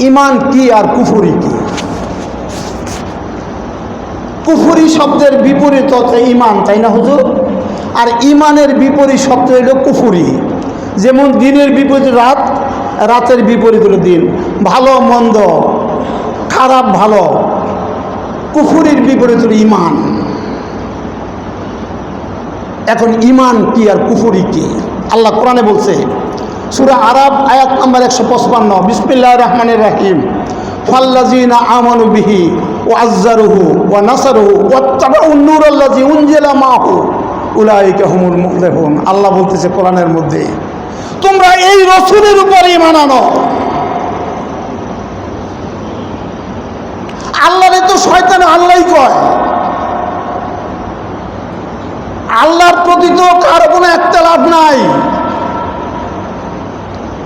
ইমান কি আর কুফুরি কি? কুফুরি শব্দের বিপরীত হচ্ছে ইমান, তাই না হুজুর? আর ইমানের বিপরীত শব্দ হলো কুফুরি। যেমন দিনের বিপরীত রাত, রাতের বিপরীত হলো দিন। ভালো, মন্দ, খারাপ, ভালো। কুফুরির বিপরীত হলো ইমান। এখন ইমান কি আর কুফুরি কি? আল্লাহ কোরআনে বলছে সুরা আরব আয়াত নাম্বার একশো পঁচপান্ন। বিসমিল্লাহ রহমানের রাহিম। ফাল্লাজিনা ও আল্লাহ বলতেছে কোরআনের মধ্যে, তোমরা এই রসুলের উপরে ইমান আনো। আল্লাহরে তো শয়তান আল্লাহই কয়। আল্লাহর প্রতি তো কারও কোনো একটা লাভ নাই।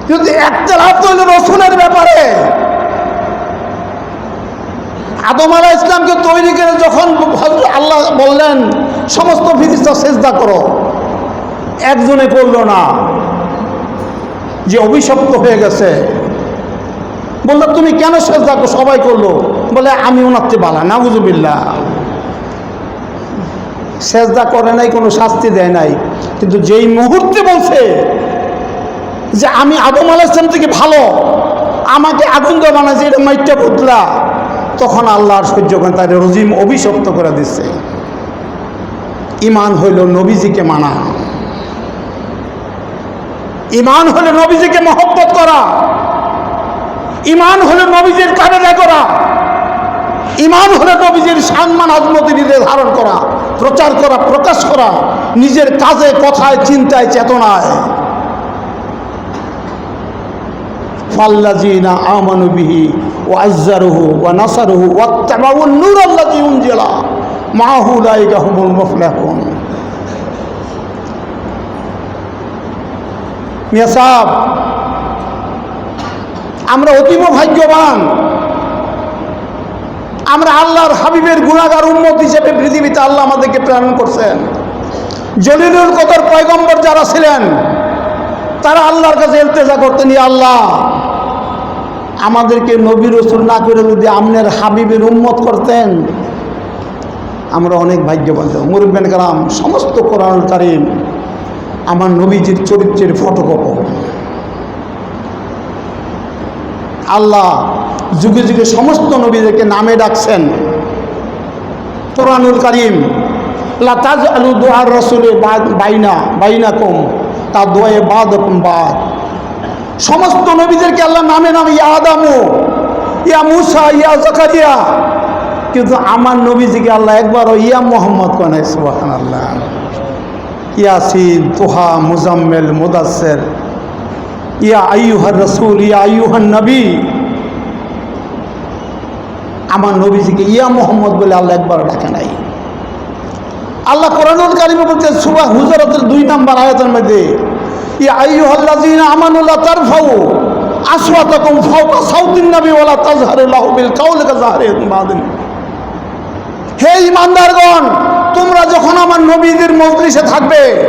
কিন্তু একটা লাভ তো হলো রসুলের ব্যাপারে। আদম আলাহ ইসলামকে তৈরি করে যখন আল্লাহ বললেন, সমস্ত ফিরিস্তা চেষ্টা করো। একজনে করল না। যে অভিশপ্ত হয়ে গেছে। বলল, তুমি কেন করো? সবাই করল। বলে, আমি ওনারতে বালা নাবুজুবিল্লা সেজদা করে নাই, কোনো শাস্তি দেয় নাই। কিন্তু যেই মুহূর্তে বলছে যে আমি আদম আলাইসলাম থেকে ভালো, আমাকে আগুন দিয়ে বানাইছে, এটা মাইটটা পুতলা। তখন আল্লাহর সহ্য করেন, তার রজিম অভিশপ্ত করে দিচ্ছে ইমান হইল নবীজিকে মানা। ইমান হলো নবীজিকে মহব্বত করা। ইমান হলো নবীজির কাবেদা করা। ইমান হলো নবীজির সম্মান আজমতি নিজে ধারণ করা, প্রচার করা, প্রকাশ করা, নিজের কাজে, কথায়, চিন্তায়, চেতনায়। সাহেব, আমরা অতীব ভাগ্যবান। আমরা আল্লাহর হাবিবের গুণাগার উন্মত হিসেবে পৃথিবীতে আল্লাহ আমাদেরকে প্রেরণ করছেন। জলিলুল কদর পয়গম্বর যারা ছিলেন, তারা আল্লাহর কাছে ইলতেজা করতেন আল্লাহ আমাদেরকে নবী রসুল না করে যদি আমনের হাবিবের উন্মত করতেন, আমরা অনেক ভাগ্যবান মুরব্বেন কালাম সমস্ত কোরআন কারিম, আমার নবীজির চরিত্রের ফটোকপ আল্লাহ যুগে যুগে সমস্ত নবীদেরকে নামে ডাকছেন। কোরআনুল করিম লাতাজ আলু দোয়ার রসুলে বাইনা বাইনা কম তা দোয়ে বাদ বাদ। সমস্ত নবীদেরকে আল্লাহ নামে নামে, ইয়া আদামু, ইয়া মুসা, ইয়া জাকারিয়া। কিন্তু আমার নবীজিকে আল্লাহ একবারও ইয়া মোহাম্মদ কনে সুবাহান আল্লাহ ইয়াসিন, তোহা, মুজাম্মেল মুদাসের ইয়া আইয়ুহার রসুল, ইয়া আইয়ুহান নবী। আমার নবীজিকে ইয়া মোহাম্মদ বলে আল্লাহ একবার ডাকে নাই। আল্লাহ কোরআনুল কারিমে বলতে সুবাহ হুজরাতের দুই নাম্বার আয়াতের মধ্যে ওয়ালা তোমরা যখন আমার নবীদের মজলিসে থাকবে,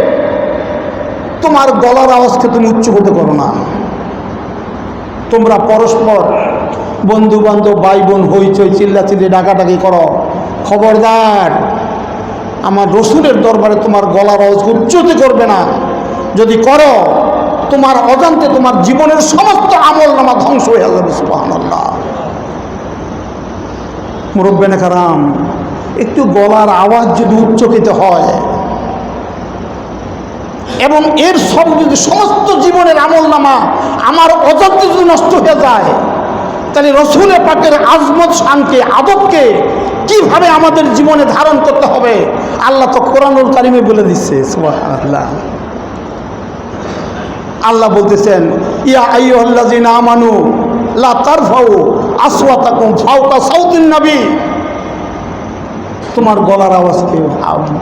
তোমার গলার আওয়াজকে তুমি উচ্চ হতে করো না। তোমরা পরস্পর বন্ধু বান্ধব ভাই বোন হইচই, চিল্লাচিল্লি, ডাকাডাকি করো। খবরদার, আমার রসুলের দরবারে তোমার গলার আওয়াজ উচ্চতে করবে না। যদি করো, তোমার অজান্তে তোমার জীবনের সমস্ত আমল নামা ধ্বংস হয়ে যাবে সুবাহ মুরব্বেনে কারাম, একটু গলার আওয়াজ যদি উচ্চকিত হয়, এবং এর সব যদি সমস্ত জীবনের আমল নামা আমার অজান্তে যদি নষ্ট হয়ে যায়, তাহলে রসুলের পাকের আজমত শানকে, আদবকে কীভাবে আমাদের জীবনে ধারণ করতে হবে, আল্লাহ তো কোরআনুল কারিমে বলে দিচ্ছে, সুবহানাল্লাহ। আল্লাহ বলতেছেন, ইয়া আইয়ুহাল্লাযিনা আমানু, লা তারফাউ আসওয়াতাকুম ফাওকা সাউতিন নবী। তোমার গলার আওয়াজকে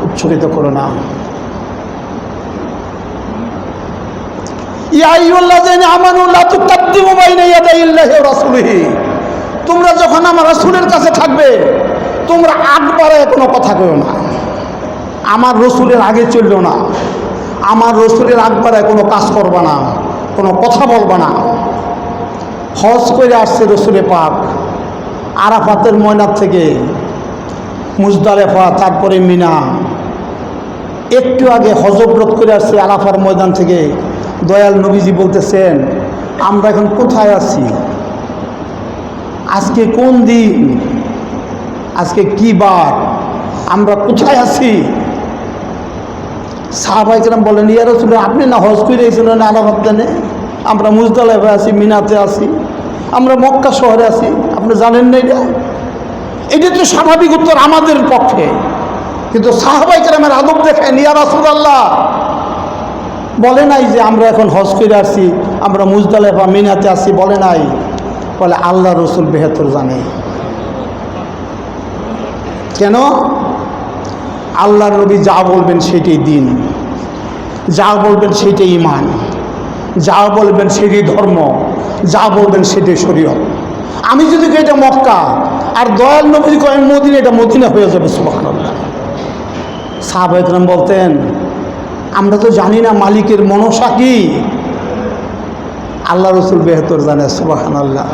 উচ্চরিত করো না। তোমরা যখন আমার রসুলের কাছে থাকবে, তোমরা আগ বাড়ায় কোনো কথা কইও না। আমার রসুলের আগে চলল না। আমার রসুলের আগ কোনো কাজ করবা না, কোনো কথা বলবা না। হজ করে আসছে রসুলে পাক আরাফাতের ময়নার থেকে, মুজদালেফা, তারপরে মিনা। একটু আগে হজব্রত করে আসছে আরাফার ময়দান থেকে, দয়াল নবীজি বলতেছেন, আমরা এখন কোথায় আছি? আজকে কোন দিন? আজকে কি বার? আমরা কোথায় আছি? সাহাবাইকরাম বলেন, ইয়া রসুল আপনি না হজ করে এসেছিলেন জানে আমরা মুজদালেফে আছি, মিনাতে আছি, আমরা মক্কা শহরে আছি, আপনি জানেন না এটা? এটা তো স্বাভাবিক উত্তর আমাদের পক্ষে। কিন্তু সাহাবাইকরামের আদব দেখেন, ইয়া রসুল আল্লাহ বলে নাই যে, আমরা এখন হজ করে আসছি, আমরা মুজদালেফা, মিনাতে আসছি বলে নাই। বলে, আল্লাহ রসুল বেহতর জানে। কেন? আল্লাহ নবী যা বলবেন সেটাই দিন, যা বলবেন সেটাই ইমান, যা বলবেন সেটাই ধর্ম, যা বলবেন সেটাই শরীয়ত। আমি যদি এটা মক্কা, আর দয়াল নবী কয়েন মদিনা, এটা মদিনা হয়ে যাবে সুবাহান সাহাবাহাম বলতেন, আমরা তো জানি না মালিকের মনসা কি। আল্লাহ রসুল বেহতর জানে সুবাহান আল্লাহ